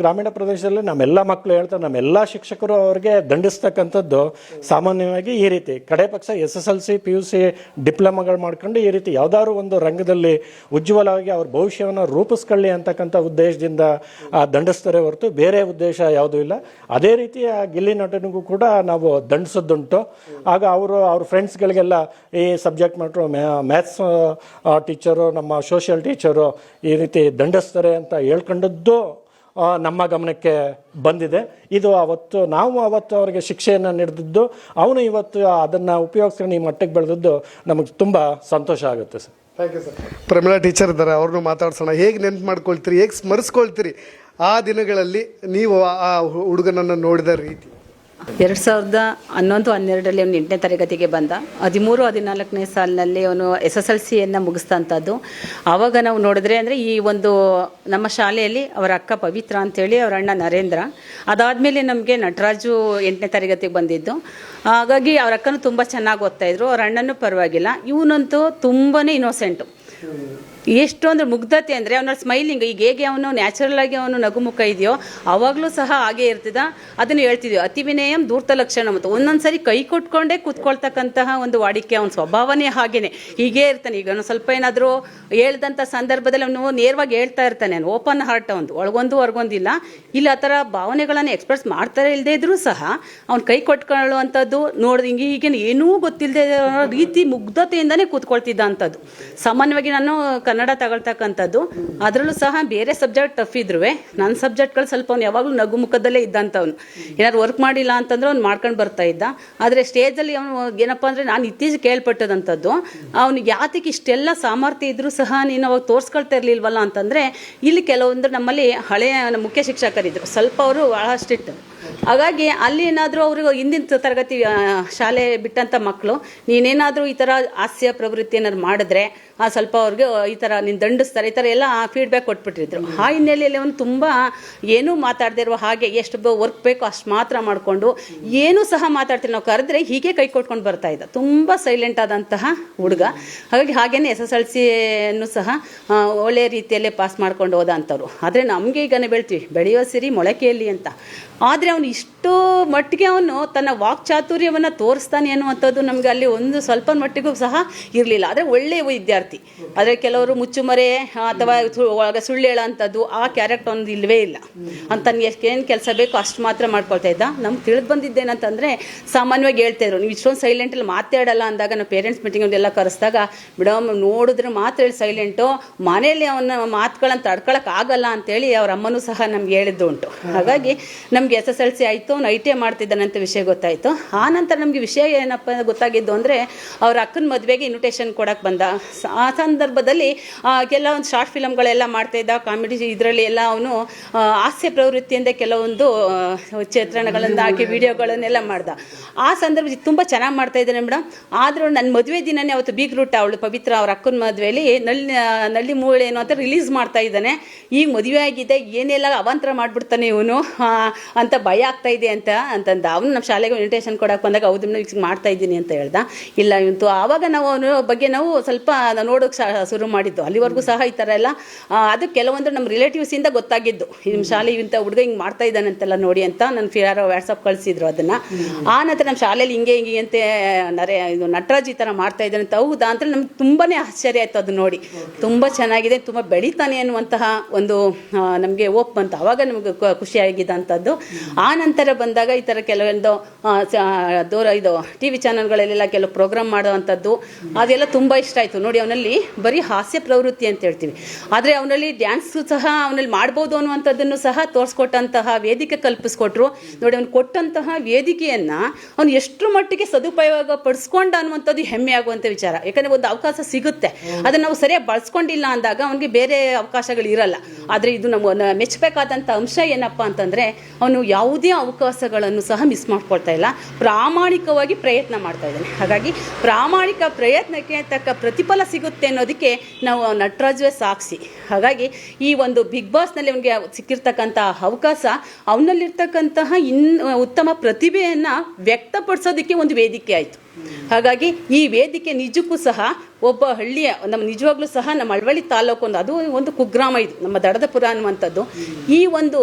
ಗ್ರಾಮೀಣ ಪ್ರದೇಶದಲ್ಲಿ ನಮ್ಮೆಲ್ಲ ಮಕ್ಕಳು ಹೇಳ್ತಾರೆ, ನಮ್ಮೆಲ್ಲ ಶಿಕ್ಷಕರು ಅವ್ರಿಗೆ ದಂಡಿಸ್ತಕ್ಕಂಥದ್ದು ಸಾಮಾನ್ಯವಾಗಿ ಈ ರೀತಿ. ಕಡೆ ಪಕ್ಷ S S L C, P U C ಡಿಪ್ಲೊಮಾಗಳು ಮಾಡ್ಕೊಂಡು ಈ ರೀತಿ ಯಾವುದಾದ್ರು ಒಂದು ರಂಗದಲ್ಲಿ ಉಜ್ವಲವಾಗಿ ಅವ್ರ ಭವಿಷ್ಯವನ್ನು ರೂಪಿಸ್ಕೊಳ್ಳಿ ಅಂತಕ್ಕಂಥ ಉದ್ದೇಶದಿಂದ ದಂಡಿಸ್ತಾರೆ ಹೊರತು ಬೇರೆ ಉದ್ದೇಶ ಯಾವುದೂ ಇಲ್ಲ. ಅದೇ ರೀತಿ ಆ ಗಿಲ್ಲಿ ನಟನಿಗೂ ಕೂಡ ನಾವು ದಂಡಿಸೋದುಂಟು ಆಗ ಅವರು, ಅವ್ರ ಫ್ರೆಂಡ್ಸ್ಗಳಿಗೆಲ್ಲ ಈ ಸಬ್ಜೆಕ್ಟ್ ಮಾಡ್ರು ಮ್ಯಾಥ್ಸ್ ಟೀಚರು, ನಮ್ಮ ಸೋಷಿಯಲ್ ಟೀಚರು ಈ ರೀತಿ ದಂಡಿಸ್ತಾರೆ ಅಂತ ಹೇಳ್ಕೊಂಡದ್ದು ಆ, ನಮ್ಮ ಗಮನಕ್ಕೆ ಬಂದಿದೆ. ಇದು ಅವತ್ತು ನಾವು ಅವತ್ತು ಅವರಿಗೆ ಶಿಕ್ಷೆಯನ್ನು ನೀಡಿದ್ದು ಅವನು ಇವತ್ತು ಅದನ್ನು ಉಪಯೋಗಿಸ್ಕೊಂಡು ಈ ಮಟ್ಟಕ್ಕೆ ಬೆಳೆದಿದ್ದು ನಮಗೆ ತುಂಬ ಸಂತೋಷ ಆಗುತ್ತೆ sir. Thank you sir Pramila teacher ಇದ್ದಾರೆ ಅವ್ರನ್ನೂ ಮಾತಾಡ್ಸೋಣ. ಹೇಗೆ ನೆನ್ಪು ಮಾಡ್ಕೊಳ್ತೀರಿ ಹೇಗೆ ಸ್ಮರಿಸ್ಕೊಳ್ತೀರಿ ಆ ದಿನಗಳಲ್ಲಿ ನೀವು ಆ ಹುಡುಗನನ್ನು ನೋಡಿದ ರೀತಿ? ಎರಡು ಸಾವಿರದ ಹನ್ನೊಂದು, ಹನ್ನೆರಡರಲ್ಲಿ ಅವನು ಎಂಟನೇ ತರಗತಿಗೆ ಬಂದ. ಹದಿಮೂರು, ಹದಿನಾಲ್ಕನೇ ಸಾಲಿನಲ್ಲಿ ಅವನು ಎಸ್ ಎಸ್ ಎಲ್ ಸಿಯನ್ನು ಮುಗಿಸ್ತಂಥದ್ದು ಆವಾಗ ನಾವು ನೋಡಿದ್ರೆ ಅಂದರೆ ಈ ಒಂದು ನಮ್ಮ ಶಾಲೆಯಲ್ಲಿ ಅವರ ಅಕ್ಕ ಪವಿತ್ರ ಅಂತೇಳಿ ಅವರ ಅಣ್ಣ ನರೇಂದ್ರ. ಅದಾದಮೇಲೆ ನಮಗೆ ನಟರಾಜು ಎಂಟನೇ ತರಗತಿಗೆ ಬಂದಿದ್ದು. ಹಾಗಾಗಿ ಅವರ ಅಕ್ಕನೂ ತುಂಬ ಚೆನ್ನಾಗಿ ಓದ್ತಾಯಿದ್ರು ಅವರ ಅಣ್ಣನೂ ಪರವಾಗಿಲ್ಲ. ಇವನಂತೂ ತುಂಬಾ ಇನ್ನೋಸೆಂಟು ಎಷ್ಟು ಮುಗ್ಧತೆ ಅಂದರೆ ಅವನ ಸ್ಮೈಲಿಂಗ್ ಈಗ ಹೇಗೆ ಅವನು ನ್ಯಾಚುರಲ್ ಆಗಿ ಅವನು ನಗುಮುಖ ಇದೆಯೋ, ಅವಾಗಲೂ ಸಹ ಹಾಗೆ ಇರ್ತಿದ್ದ. ಅದನ್ನು ಹೇಳ್ತಿದ್ವಿ. ಅತಿ ವಿನಯಂ ಧೂರ್ತ ಲಕ್ಷಣ. ಮತ್ತು ಒಂದೊಂದು ಸರಿ ಕೈ ಕೊಟ್ಕೊಂಡೇ ಕೂತ್ಕೊಳ್ತಕ್ಕಂತಹ ಒಂದು ವಾಡಿಕೆ ಅವನ ಸ್ವಭಾವನೇ ಹಾಗೇನೆ. ಹೀಗೆ ಇರ್ತಾನೆ. ಈಗ ಸ್ವಲ್ಪ ಏನಾದರೂ ಹೇಳ್ದಂಥ ಸಂದರ್ಭದಲ್ಲಿ ಅವನು ನೇರವಾಗಿ ಹೇಳ್ತಾ ಇರ್ತಾನೆ. ಅವನು ಓಪನ್ ಹಾರ್ಟ್ ಅವನು ಒಳಗೊಂದು, ಹೊರಗೊಂದಿಲ್ಲ. ಇಲ್ಲಿ, ಆ ಥರ ಭಾವನೆಗಳನ್ನು ಎಕ್ಸ್ಪ್ರೆಸ್ ಮಾಡ್ತಾರೆ ಇಲ್ಲದೆ ಇದ್ರೂ ಸಹ ಅವ್ನು ಕೈ ಕೊಟ್ಕೊಳ್ಳುವಂಥದ್ದು ನೋಡಿದ ಹಿಂಗೆ ಈಗೇನು ಏನೂ ಗೊತ್ತಿಲ್ಲದೆ ರೀತಿ ಮುಗ್ಧತೆಯಿಂದನೇ ಕೂತ್ಕೊಳ್ತಿದ್ದ ಅಂಥದ್ದು. ಸಾಮಾನ್ಯವಾಗಿ ನಾನು ಕನ್ನಡ ತಗೊಳ್ತಕ್ಕಂಥದ್ದು. ಅದರಲ್ಲೂ ಸಹ ಬೇರೆ ಸಬ್ಜೆಕ್ಟ್ ಟಫ್ ಇದ್ರು ನನ್ನ ಸಬ್ಜೆಕ್ಟ್ಗಳು ಸ್ವಲ್ಪ ಅವ್ನು ಯಾವಾಗಲೂ ನಗು ಮುಖದಲ್ಲೇ ಇದ್ದಂಥವ್ನು. ಏನಾದ್ರು ವರ್ಕ್ ಮಾಡಿಲ್ಲ ಅಂತಂದ್ರೆ ಅವ್ನು ಮಾಡ್ಕೊಂಡು ಬರ್ತಾ ಇದ್ದ. ಆದರೆ ಸ್ಟೇಜಲ್ಲಿ ಅವನು ಏನಪ್ಪ ಅಂದರೆ ನಾನು ಇತ್ತೀಚೆಗೆ ಕೇಳ್ಪಟ್ಟದಂಥದ್ದು. ಅವ್ನಿಗೆ ಯಾತಕ್ಕೆ ಇಷ್ಟೆಲ್ಲ ಸಾಮರ್ಥ್ಯ ಇದ್ರೂ ಸಹ ನೀನು ಅವಾಗ ತೋರಿಸ್ಕೊಳ್ತಾ ಇರಲಿಲ್ವಲ್ಲ ಅಂತಂದರೆ ಇಲ್ಲಿ ಕೆಲವೊಂದು ನಮ್ಮಲ್ಲಿ ಹಳೆಯ ಮುಖ್ಯ ಶಿಕ್ಷಕರಿದ್ದರು ಸ್ವಲ್ಪ ಅವರು ಭಾಳ ಸ್ಟ್ರಿಕ್ಟ್ ಹಾಗಾಗಿ ಅಲ್ಲಿ ಏನಾದರೂ ಅವ್ರಿಗೆ ಹಿಂದಿನ ತರಗತಿ ಶಾಲೆ ಬಿಟ್ಟಂಥ ಮಕ್ಕಳು ನೀನೇನಾದರೂ ಈ ಥರ ಹಾಸ್ಯ ಪ್ರವೃತ್ತಿ ಏನಾದ್ರು ಮಾಡಿದ್ರೆ ಆ ಸ್ವಲ್ಪ ಅವ್ರಿಗೆ ಈ ನೀನು ದಂಡಿಸ್ತಾರೆ, ಈ ಥರ ಎಲ್ಲ ಫೀಡ್ಬ್ಯಾಕ್ ಕೊಟ್ಬಿಟ್ಟಿದ್ರು. ಆ ಹಿನ್ನೆಲೆಯಲ್ಲಿ ಅವನು ತುಂಬ ಏನೂ ಮಾತಾಡದೇ ಇರುವ ಹಾಗೆ ಎಷ್ಟು ವರ್ಕ್ ಬೇಕೋ ಅಷ್ಟು ಮಾತ್ರ ಮಾಡಿಕೊಂಡು ಏನೂ ಸಹ ಮಾತಾಡ್ತೀವಿ ನಾವು ಕರೆದ್ರೆ ಹೀಗೆ ಕೈ ಕೊಟ್ಕೊಂಡು ಬರ್ತಾ ಇದ್ದ. ತುಂಬ ಸೈಲೆಂಟ್ ಆದಂತಹ ಹುಡುಗ. ಹಾಗಾಗಿ ಹಾಗೇನೆ ಎಸ್ ಎಸ್ ಎಲ್ ಸಿಯನ್ನು ಸಹ ಒಳ್ಳೆ ರೀತಿಯಲ್ಲೇ ಪಾಸ್ ಮಾಡ್ಕೊಂಡು ಹೋದ ಅಂಥವ್ರು ಆದರೆ ನಮಗೆ ಈಗನೇ ಬೆಳ್ತೀವಿ. ಬೆಳೆಯೋ ಸಿರಿ, ಮೊಳಕೆಯಲ್ಲಿ ಅಂತ. ಆದರೆ ಅವನು ಇಷ್ಟು ಮಟ್ಟಿಗೆ ಅವನು ತನ್ನ ವಾಕ್ಚಾತುರ್ಯವನ್ನು ತೋರಿಸ್ತಾನೆ ಅನ್ನುವಂಥದ್ದು ನಮಗೆ ಅಲ್ಲಿ ಒಂದು ಸ್ವಲ್ಪ ಮಟ್ಟಿಗೂ ಸಹ ಇರಲಿಲ್ಲ. ಆದರೆ ಒಳ್ಳೆಯ ವಿದ್ಯಾರ್ಥಿ. ಆದರೆ ಕೆಲವರು ಮುಚ್ಚುಮರೆ ಅಥವಾ ಒಳಗೆ ಸುಳ್ಳು ಹೇಳೋಂಥದ್ದು, ಆ ಕ್ಯಾರೆಕ್ಟರ್ ಒಂದು ಇಲ್ಲವೇ ಇಲ್ಲ. ಅಂತ ನನಗೆ ಏನು ಕೆಲಸ ಬೇಕೋ ಅಷ್ಟು ಮಾತ್ರ ಮಾಡ್ಕೊಳ್ತಾ ಇದ್ದ. ನಮ್ಗೆ ತಿಳಿದು ಬಂದಿದ್ದೇನಂತಂದರೆ, ಸಾಮಾನ್ಯವಾಗಿ ಹೇಳ್ತಾಯಿದ್ರು ನೀವು ಇಷ್ಟೊಂದು ಸೈಲೆಂಟಲ್ಲಿ ಮಾತಾಡಲ್ಲ ಅಂದಾಗ ನಾವು ಪೇರೆಂಟ್ಸ್ ಮೀಟಿಂಗ್ ಒಂದೆಲ್ಲ ಕರೆಸಿದಾಗ ಮೇಡಮ್ ನೋಡಿದ್ರೆ ಮಾತ್ರ ಹೇಳಿ ಸೈಲೆಂಟು ಮನೇಲಿ ಅವನ ಮಾತುಗಳನ್ನು ತಡ್ಕೊಳಕ್ ಆಗಲ್ಲ ಅಂತೇಳಿ ಅವ್ರ ಅಮ್ಮನೂ ಸಹ ನಮ್ಗೆ ಹೇಳಿದ್ದು ಉಂಟು. ಹಾಗಾಗಿ ನಮ್ಗೆ ಎಸ್ ಎಸ್ ಎಲ್ ಸಿ ಆಯಿತು ಅವ್ನು ಐ ಟಿ ಐ ಮಾಡ್ತಿದ್ದಾನಂತ ವಿಷಯ ಗೊತ್ತಾಯಿತು. ಆ ನಂತರ ನಮಗೆ ವಿಷಯ ಏನಪ್ಪ ಗೊತ್ತಾಗಿದ್ದು ಅಂದರೆ, ಅವ್ರ ಅಕ್ಕನ ಮದುವೆಗೆ ಇನ್ವಿಟೇಷನ್ ಕೊಡಕ್ಕೆ ಬಂದ. ಆ ಸಂದರ್ಭದಲ್ಲಿ ಕೆಲವೊಂದು ಶಾರ್ಟ್ ಫಿಲಮ್ಗಳೆಲ್ಲ ಮಾಡ್ತಾ ಇದ್ದ, ಕಾಮಿಡಿ ಇದರಲ್ಲಿ ಎಲ್ಲ ಅವನು ಹಾಸ್ಯ ಪ್ರವೃತ್ತಿಯಿಂದ ಕೆಲವೊಂದು ಚಿತ್ರಣಗಳನ್ನು ಹಾಕಿ, ವಿಡಿಯೋಗಳನ್ನೆಲ್ಲ ಮಾಡ್ದ. ಆ ಸಂದರ್ಭ ತುಂಬ ಚೆನ್ನಾಗಿ ಮಾಡ್ತಾ ಇದ್ದಾನೆ ಮೇಡಮ್ ಆದರೂ ನನ್ನ ಮದುವೆ ದಿನನೇ ಅವತ್ತು ಬೀಗ್ ರೂಟ್ ಅವಳು ಪವಿತ್ರ ಅವ್ರ ಅಕ್ಕನ ಮದುವೆಯಲ್ಲಿ ನಳ್ಳಿ ಮೂಳೆ ಏನು ಅಂತ ರಿಲೀಸ್ ಮಾಡ್ತಾ ಇದ್ದಾನೆ. ಈಗ ಮದುವೆ ಆಗಿದೆ, ಏನೆಲ್ಲ ಅವಾಂತರ ಮಾಡಿಬಿಡ್ತಾನೆ ಇವನು ಅಂತ ಭಯ ಆಗ್ತಾ ಇದೆ ಅಂತ ಅಂತಂದ. ಅವನು ನಮ್ಮ ಶಾಲೆಗೆ ಇನ್ವಿಟೇಷನ್ ಕೊಡಕ್ಕೆ ಬಂದಾಗ, ಹೌದು ಮಾಡ್ತಾ ಇದ್ದೀನಿ ಅಂತ ಹೇಳ್ದ. ಇಲ್ಲ, ಇವಂತು ಆವಾಗ ನಾವು ಅವನ ಬಗ್ಗೆ ನಾವು ಸ್ವಲ್ಪ ನೋಡೋಕೆ ಶುರು ಮಾಡಿದ್ದು. ಅಲ್ಲಿವರೆಗೂ ಸಹ ಈ ಥರ ಎಲ್ಲ ಅದು ಕೆಲವೊಂದು ನಮ್ಮ ರಿಲೇಟಿವ್ಸಿಂದ ಗೊತ್ತಾಗಿದ್ದು. ಈ ನಿಮ್ಮ ಶಾಲೆ ಇಂಥ ಹುಡುಗ ಹಿಂಗೆ ಮಾಡ್ತಾ ಇದ್ದಾನಂತೆಲ್ಲ ನೋಡಿ ಅಂತ ನನ್ನ ಯಾರೋ ವಾಟ್ಸಪ್ ಕಳಿಸಿದ್ರು ಅದನ್ನು. ಆ ನಂತರ ನಮ್ಮ ಶಾಲೆಯಲ್ಲಿ ಹಿಂಗೆ ಹಿಂಗೆ ಅಂತೆ ನರೇ, ಇದು ನಟರಾಜ್ ಈ ಥರ ಮಾಡ್ತಾ ಇದ್ದಾನೆ ಅಂತ ಹೌದಾ ಅಂತ ನಮ್ಗೆ ತುಂಬಾ ಆಶ್ಚರ್ಯ ಆಯ್ತು ಅದು ನೋಡಿ. ತುಂಬ ಚೆನ್ನಾಗಿದೆ, ತುಂಬ ಬೆಳೀತಾನೆ ಅನ್ನುವಂತಹ ಒಂದು ನಮಗೆ ಓಪ್ ಬಂತು. ಆವಾಗ ನಮಗೆ ಖುಷಿಯಾಗಿದ್ದಂಥದ್ದು ಆ ನಂತರ ಬಂದಾಗ ಈ ಥರ ಕೆಲವೊಂದು ದೂರ ಇದು ಟಿ ವಿ ಚಾನಲ್ಗಳಲ್ಲೆಲ್ಲ ಕೆಲವು ಪ್ರೋಗ್ರಾಮ್ ಮಾಡುವಂಥದ್ದು ಅದೆಲ್ಲ ತುಂಬ ಇಷ್ಟ ಆಯಿತು. ನೋಡಿ ಅವನಲ್ಲಿ ಬರೀ ಹಾಸ್ಯ ಪ್ರವೃತ್ತಿ ಅಂತ ಹೇಳ್ತೀವಿ. ಆದರೆ ಅವನಲ್ಲಿ ಡ್ಯಾನ್ಸ್ ಸಹ ಅವನಲ್ಲಿ ಮಾಡ್ಬೋದು ಅನ್ನುವಂಥದ್ದನ್ನು ಸಹ ತೋರಿಸ್ಕೊಟ್ಟಂತಹ ವೇದಿಕೆ ಕಲ್ಪಿಸ್ಕೊಟ್ರು. ನೋಡಿ, ಅವ್ನು ಕೊಟ್ಟಂತಹ ವೇದಿಕೆಯನ್ನು ಅವನು ಎಷ್ಟು ಮಟ್ಟಿಗೆ ಸದುಪಯೋಗ ಪಡಿಸ್ಕೊಂಡ ಅನ್ನುವಂಥದ್ದು ಹೆಮ್ಮೆ ಆಗುವಂಥ ವಿಚಾರ. ಯಾಕಂದರೆ ಒಂದು ಅವಕಾಶ ಸಿಗುತ್ತೆ. ಅದನ್ನು ನಾವು ಸರಿಯಾಗಿ ಬಳಸ್ಕೊಂಡಿಲ್ಲ ಅಂದಾಗ ಅವನಿಗೆ ಬೇರೆ ಅವಕಾಶಗಳು ಇರಲ್ಲ. ಆದರೆ ಇದು ನಮ್ಮ ಮೆಚ್ಚಬೇಕಾದಂಥ ಅಂಶ ಏನಪ್ಪ ಅಂತಂದರೆ ಅವನು ಯಾವುದೇ ಅವಕಾಶಗಳನ್ನು ಸಹ ಮಿಸ್ ಮಾಡ್ಕೊಳ್ತಾ ಇಲ್ಲ. ಪ್ರಾಮಾಣಿಕವಾಗಿ ಪ್ರಯತ್ನ ಮಾಡ್ತಾ ಇದ್ದಾನೆ. ಹಾಗಾಗಿ ಪ್ರಾಮಾಣಿಕ ಪ್ರಯತ್ನಕ್ಕೆ ತಕ್ಕ ಪ್ರತಿಫಲ ಸಿಗುತ್ತೆ ಅನ್ನೋದಕ್ಕೆ ನಾವು ನಟರಾಜ್ವೇ ಸಾಕ್ಷಿ ಹಾಗಾಗಿ ಈ ಒಂದು ಬಿಗ್ ಬಾಸ್ನಲ್ಲಿ ಅವನಿಗೆ ಸಿಕ್ಕಿರ್ತಕ್ಕಂಥ ಅವಕಾಶ, ಅವನಲ್ಲಿರ್ತಕ್ಕಂತಹ ಇನ್, ಉತ್ತಮ ಪ್ರತಿಭೆಯನ್ನು ವ್ಯಕ್ತಪಡಿಸೋದಕ್ಕೆ ಒಂದು ವೇದಿಕೆ ಆಯಿತು. ಹಾಗಾಗಿ ಈ ವೇದಿಕೆ ನಿಜಕ್ಕೂ ಸಹ ಒಬ್ಬ ಹಳ್ಳಿಯ, ನಮ್ಮ ನಿಜವಾಗ್ಲೂ ಸಹ ನಮ್ಮ ಅಳವಳ್ಳಿ ತಾಲೂಕು ಒಂದು, ಅದು ಒಂದು ಕುಗ್ರಾಮ ಇದು, ನಮ್ಮ ದಡದಪುರ ಅನ್ನುವಂಥದ್ದು. ಈ ಒಂದು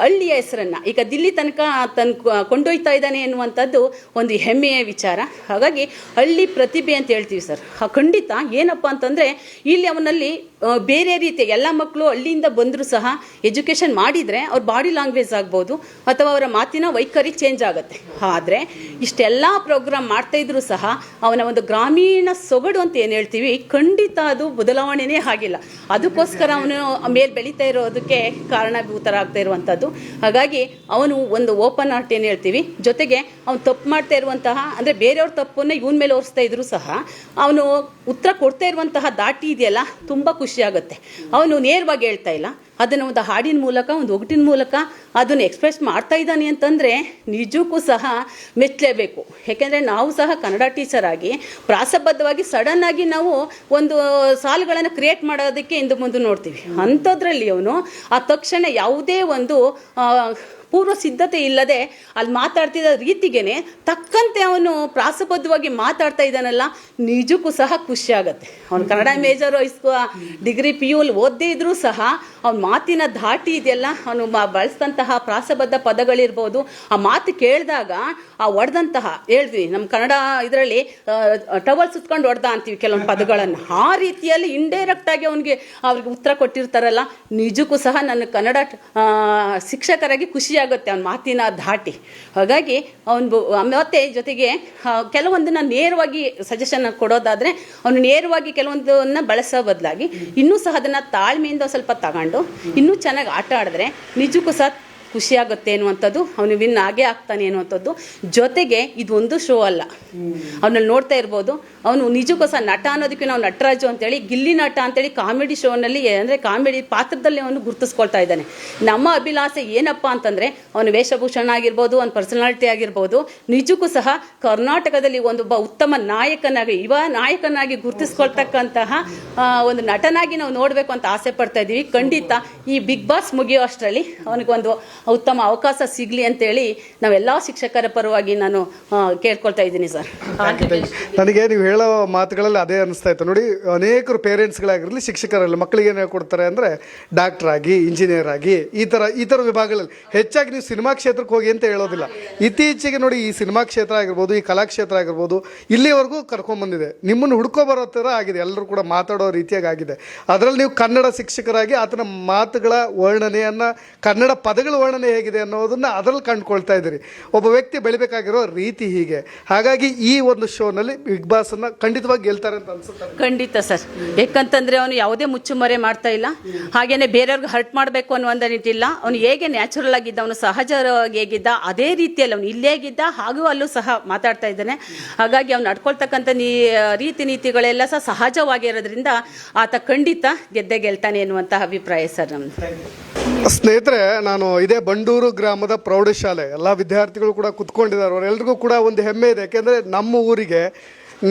ಹಳ್ಳಿಯ ಹೆಸರನ್ನು. ಈಗ ದಿಲ್ಲಿ ತನಕ ತನ್ ಕೊಂಡೊಯ್ತಾ ಇದ್ದಾನೆ ಎನ್ನುವಂಥದ್ದು ಒಂದು ಹೆಮ್ಮೆಯ ವಿಚಾರ. ಹಾಗಾಗಿ ಹಳ್ಳಿ ಪ್ರತಿಭೆ ಅಂತ ಹೇಳ್ತೀವಿ ಸರ್. ಖಂಡಿತ ಏನಪ್ಪ ಅಂತಂದರೆ ಇಲ್ಲಿ ಅವನಲ್ಲಿ ಬೇರೆ ರೀತಿಯ ಎಲ್ಲ ಮಕ್ಕಳು ಹಳ್ಳಿಯಿಂದ ಬಂದರೂ ಸಹ ಎಜುಕೇಷನ್ ಮಾಡಿದರೆ ಅವ್ರ ಬಾಡಿ ಲ್ಯಾಂಗ್ವೇಜ್ ಆಗ್ಬೋದು ಅಥವಾ ಅವರ ಮಾತಿನ ವೈಖರಿ ಚೇಂಜ್ ಆಗುತ್ತೆ. ಆದರೆ ಇಷ್ಟೆಲ್ಲ ಪ್ರೋಗ್ರಾಮ್ ಮಾಡ್ತಾ ಇದ್ರೂ ಸಹ ಅವನ ಒಂದು ಗ್ರಾಮೀಣ ಸೊಗಡು ಅಂತ ಏನು ಹೇಳ್ತೀವಿ, ಖಂಡಿತ ಅದು ಬದಲಾವಣೆನೇ ಆಗಿಲ್ಲ. ಅದಕ್ಕೋಸ್ಕರ ಅವನು ಮೇಲೆ ಬೆಳೀತಾ ಇರೋದಕ್ಕೆ ಕಾರಣಭೂತರಾಗ್ತಾ ಆಗ್ತಾ ಇರುವಂಥದ್ದು ಹಾಗಾಗಿ ಅವನು ಒಂದು ಓಪನ್ ಆರ್ಟ್ ಏನು ಹೇಳ್ತೀವಿ, ಜೊತೆಗೆ ಅವನು ತಪ್ಪು ಮಾಡ್ತಾ ಇರುವಂತಹ, ಅಂದರೆ ಬೇರೆಯವ್ರ ತಪ್ಪನ್ನು ಇವನ ಮೇಲೆ ಓರಿಸ್ತಾ ಇದ್ರು ಸಹ ಅವನು ಉತ್ತರ ಕೊಡ್ತಾ ಇರುವಂತಹ ದಾಟಿ ಇದೆಯಲ್ಲ, ತುಂಬ ಖುಷಿ ಆಗುತ್ತೆ ಅವನು ನೇರವಾಗಿ ಹೇಳ್ತಾ ಇಲ್ಲ. ಅದನ್ನು ಒಂದು ಹಾಡಿನ ಮೂಲಕ, ಒಂದು ಒಗಟಿನ ಮೂಲಕ ಅದನ್ನು ಎಕ್ಸ್ಪ್ರೆಸ್ ಮಾಡ್ತಾ ಇದ್ದಾನೆ ಅಂತಂದರೆ ನಿಜಕ್ಕೂ ಸಹ ಮೆಚ್ಚಲೇಬೇಕು. ಯಾಕೆಂದರೆ ನಾವು ಸಹ ಕನ್ನಡ ಟೀಚರ್ ಆಗಿ ಪ್ರಾಸಬದ್ಧವಾಗಿ ಸಡನ್ನಾಗಿ ನಾವು ಒಂದು ಸಾಲುಗಳನ್ನು ಕ್ರಿಯೇಟ್ ಮಾಡೋದಕ್ಕೆ ಇಂದು ಮುಂದೆ ನೋಡ್ತೀವಿ. ಅಂಥದ್ರಲ್ಲಿ ಅವನು ಆ ತಕ್ಷಣ ಯಾವುದೇ ಒಂದು ಪೂರ್ವ ಸಿದ್ಧತೆ ಇಲ್ಲದೆ ಅಲ್ಲಿ ಮಾತಾಡ್ತಿದ್ದ ರೀತಿಗೇನೆ ತಕ್ಕಂತೆ ಅವನು ಪ್ರಾಸಬದ್ಧವಾಗಿ ಮಾತಾಡ್ತಾ ಇದ್ದಾನಲ್ಲ, ನಿಜಕ್ಕೂ ಸಹ ಖುಷಿ ಆಗುತ್ತೆ ಅವನು Kannada major high school degree P you'll ಓದ್ದೇ ಇದ್ರೂ ಸಹ ಅವ್ನ ಮಾತಿನ ಧಾಟಿ ಇದೆಯಲ್ಲ, ಅವನು ಬಳಸಿದಂತಹ ಪ್ರಾಸಬದ್ಧ ಪದಗಳಿರ್ಬೋದು, ಆ ಮಾತು ಕೇಳಿದಾಗ ಆ ಒಡೆದಂತಹ ಹೇಳ್ತೀವಿ ನಮ್ಮ ಕನ್ನಡ ಇದರಲ್ಲಿ ಟವಲ್ ಸುತ್ಕೊಂಡು ಹೊಡೆದ ಅಂತೀವಿ ಕೆಲವೊಂದು ಪದಗಳನ್ನು. ಆ ರೀತಿಯಲ್ಲಿ ಇಂಡೈರೆಕ್ಟ್ ಆಗಿ ಅವನಿಗೆ ಅವ್ರಿಗೆ ಉತ್ತರ ಕೊಟ್ಟಿರ್ತಾರಲ್ಲ, ನಿಜಕ್ಕೂ ಸಹ ನನ್ನ ಕನ್ನಡ ಶಿಕ್ಷಕರಾಗಿ ಖುಷಿ ಆಗುತ್ತೆ ಅವನ ಮಾತಿನ ಧಾಟಿ. ಹಾಗಾಗಿ ಅವನು ಮತ್ತೆ ಜೊತೆಗೆ ಕೆಲವೊಂದನ್ನ ನೇರವಾಗಿ ಸಜೆಷನ್ ಕೊಡೋದಾದ್ರೆ, ಅವನು ನೇರವಾಗಿ ಕೆಲವೊಂದನ್ನ ಬಳಸೋ ಬದಲಾಗಿ, ಇನ್ನೂ ಸಹ ಅದನ್ನ ತಾಳ್ಮೆಯಿಂದ ಸ್ವಲ್ಪ ತಗೊಂಡು, ಇನ್ನೂ ಚೆನ್ನಾಗಿ ಆಟ ಆಡಿದ್ರೆ ನಿಜಕ್ಕೂ ಸಹ ಖುಷಿ ಆಗುತ್ತೆ ಅನ್ನುವಂಥದ್ದು ಅವನು ವಿನ್ ಆಗೇ ಆಗ್ತಾನೆ ಅನ್ನುವಂಥದ್ದು ಜೊತೆಗೆ ಇದೊಂದು ಒಂದು ಶೋ ಅಲ್ಲ. ಅವನಲ್ಲಿ ನೋಡ್ತಾ ಇರ್ಬೋದು, ಅವನು ನಿಜಕ್ಕೂ ನಟ ಅನ್ನೋದಕ್ಕೆ ನಾವು ನಟರಾಜು ಅಂತೇಳಿ, ಗಿಲ್ಲಿ ನಟ ಅಂತೇಳಿ ಕಾಮಿಡಿ ಶೋನಲ್ಲಿ, ಅಂದರೆ ಕಾಮಿಡಿ ಪಾತ್ರದಲ್ಲಿ ಅವನು ಗುರುತಿಸ್ಕೊಳ್ತಾ ಇದ್ದಾನೆ. ನಮ್ಮ ಅಭಿಲಾಷೆ ಏನಪ್ಪ ಅಂತಂದರೆ, ಅವನ ವೇಷಭೂಷಣ ಆಗಿರ್ಬೋದು, ಅವನ ಪರ್ಸನಾಲಿಟಿ ಆಗಿರ್ಬೋದು, ನಿಜಕ್ಕೂ ಸಹ ಕರ್ನಾಟಕದಲ್ಲಿ ಒಂದೊಬ್ಬ ಉತ್ತಮ ನಾಯಕನಾಗಿ, ಯುವ ನಾಯಕನಾಗಿ ಗುರುತಿಸ್ಕೊಳ್ತಕ್ಕಂತಹ ಒಂದು ನಟನಾಗಿ ನಾವು ನೋಡಬೇಕು ಅಂತ ಆಸೆ ಪಡ್ತಾ ಇದ್ದೀವಿ. ಖಂಡಿತ ಈ ಬಿಗ್ ಬಾಸ್ ಮುಗಿಯೋ ಅಷ್ಟರಲ್ಲಿ ಅವನಿಗೊಂದು ಉತ್ತಮ ಅವಕಾಶ ಸಿಗಲಿ ಅಂತೇಳಿ ನಾವೆಲ್ಲ ಶಿಕ್ಷಕರ ಪರವಾಗಿ ನಾನು ಕೇಳ್ಕೊಳ್ತಾ ಇದ್ದೀನಿ ಸರ್. ನನಗೆ ನೀವು ಹೇಳೋ ಮಾತುಗಳಲ್ಲಿ ಅದೇ ಅನಿಸ್ತಾ ಇತ್ತು. ನೋಡಿ ಅನೇಕರು ಪೇರೆಂಟ್ಸ್ಗಳಾಗಿರಲಿ ಶಿಕ್ಷಕರಲ್ಲಿ ಮಕ್ಕಳಿಗೆ ಏನು ಹೇಳ್ಕೊಡ್ತಾರೆ ಅಂದರೆ ಡಾಕ್ಟರ್ ಆಗಿ ಇಂಜಿನಿಯರ್ ಆಗಿ ಈ ಥರ ಈ ಥರ ವಿಭಾಗಗಳಲ್ಲಿ. ಹೆಚ್ಚಾಗಿ ನೀವು ಸಿನಿಮಾ ಕ್ಷೇತ್ರಕ್ಕೆ ಹೋಗಿ ಅಂತ ಹೇಳೋದಿಲ್ಲ. ಇತ್ತೀಚೆಗೆ ನೋಡಿ ಈ ಸಿನಿಮಾ ಕ್ಷೇತ್ರ ಆಗಿರ್ಬೋದು ಈ ಕಲಾಕ್ಷೇತ್ರ ಆಗಿರ್ಬೋದು ಇಲ್ಲಿವರೆಗೂ ಕರ್ಕೊಂಡ್ಬಂದಿದೆ ನಿಮ್ಮನ್ನು ಹುಡ್ಕೋ ಬರೋ ಥರ ಆಗಿದೆ. ಎಲ್ಲರೂ ಕೂಡ ಮಾತಾಡೋ ರೀತಿಯಾಗಿ ಆಗಿದೆ. ಅದರಲ್ಲಿ ನೀವು ಕನ್ನಡ ಶಿಕ್ಷಕರಾಗಿ ಆತನ ಮಾತುಗಳ ವರ್ಣನೆಯನ್ನು ಕನ್ನಡ ಪದಗಳ ವರ್ಣನೆ ಹೇಗಿದೆ ಅನ್ನೋದನ್ನು ಅದರಲ್ಲಿ ಕಂಡುಕೊಳ್ತಾ ಇದ್ದೀರಿ. ಒಬ್ಬ ವ್ಯಕ್ತಿ ಬೆಳಿಬೇಕಾಗಿರೋ ರೀತಿ ಹೀಗೆ. ಹಾಗಾಗಿ ಈ ಒಂದು ಶೋನಲ್ಲಿ ಬಿಗ್ ಬಾಸ್ ಅನ್ನ ಖಂಡಿತವಾಗಿ ಗೆಲ್ತಾರೆ ಅಂತ ಅನ್ಸುತ್ತೆ. ಖಂಡಿತ ಸರ್. ಯಾಕಂತಂದ್ರೆ ಅವನು ಯಾವುದೇ ಮುಚ್ಚುಮರೆ ಮಾಡ್ತಾ ಇಲ್ಲ. ಹಾಗೇನೆ ಬೇರೆಯವ್ರಿಗೆ ಹರ್ಟ್ ಮಾಡಬೇಕು ಅನ್ನುವಂಥ ನಿಟ್ಟಿಲ್ಲ. ಅವನು ಹೇಗೆ ನ್ಯಾಚುರಲ್ ಆಗಿದ್ದ ಅವನು ಸಹಜವಾಗಿ ಹೇಗಿದ್ದ ಅದೇ ರೀತಿಯಲ್ಲಿ ಅವನು ಇಲ್ಲೇ ಹೇಗಿದ್ದ ಹಾಗೂ ಅಲ್ಲೂ ಸಹ ಮಾತಾಡ್ತಾ ಇದ್ದಾನೆ. ಹಾಗಾಗಿ ಅವ್ನು ನಡ್ಕೊಳ್ತಕ್ಕಂಥ ನೀ ರೀತಿ ನೀತಿಗಳೆಲ್ಲ ಸಹ ಸಹಜವಾಗಿರೋದ್ರಿಂದ ಆತ ಖಂಡಿತ ಗೆದ್ದೆ ಗೆಲ್ತಾನೆ ಎನ್ನುವಂತಹ ಅಭಿಪ್ರಾಯ ಸರ್ ನಮ್ದು. ಸ್ನೇಹಿತರೆ ನಾನು ಇದೇ ಬಂಡೂರು ಗ್ರಾಮದ ಪ್ರೌಢಶಾಲೆ. ಎಲ್ಲ ವಿದ್ಯಾರ್ಥಿಗಳು ಕೂಡ ಕುತ್ಕೊಂಡಿದ್ದಾರೆ. ಅವರೆಲ್ರಿಗೂ ಕೂಡ ಒಂದು ಹೆಮ್ಮೆ ಇದೆ. ಯಾಕೆಂದರೆ ನಮ್ಮ ಊರಿಗೆ,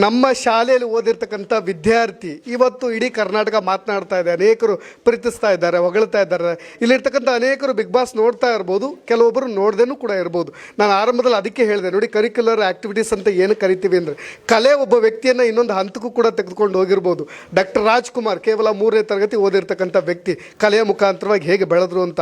ನಮ್ಮ ಶಾಲೆಯಲ್ಲಿ ಓದಿರ್ತಕ್ಕಂಥ ವಿದ್ಯಾರ್ಥಿ ಇವತ್ತು ಇಡೀ ಕರ್ನಾಟಕ ಮಾತನಾಡ್ತಾ ಇದೆ. ಅನೇಕರು ಪ್ರೀತಿಸ್ತಾ ಇದ್ದಾರೆ, ಹೊಗಳ್ತಾ ಇದ್ದಾರೆ. ಇಲ್ಲಿರ್ತಕ್ಕಂಥ ಅನೇಕರು ಬಿಗ್ ಬಾಸ್ ನೋಡ್ತಾ ಇರ್ಬೋದು ಕೆಲವೊಬ್ಬರು ನೋಡ್ದೇನೂ ಕೂಡ ಇರ್ಬೋದು. ನಾನು ಆರಂಭದಲ್ಲಿ ಅದಕ್ಕೆ ಹೇಳಿದೆ, ನೋಡಿ ಕರಿಕ್ಯುಲರ್ ಆ್ಯಕ್ಟಿವಿಟೀಸ್ ಅಂತ ಏನು ಕರಿತೀವಿ ಅಂದರೆ, ಕಲೆ ಒಬ್ಬ ವ್ಯಕ್ತಿಯನ್ನು ಇನ್ನೊಂದು ಹಂತಕ್ಕೂ ಕೂಡ ತೆಗೆದುಕೊಂಡು ಹೋಗಿರ್ಬೋದು. ಡಾಕ್ಟರ್ ರಾಜ್ಕುಮಾರ್ ಕೇವಲ ಮೂರನೇ ತರಗತಿ ಓದಿರ್ತಕ್ಕಂಥ ವ್ಯಕ್ತಿ, ಕಲೆಯ ಮುಖಾಂತರವಾಗಿ ಹೇಗೆ ಬೆಳೆದ್ರು ಅಂತ.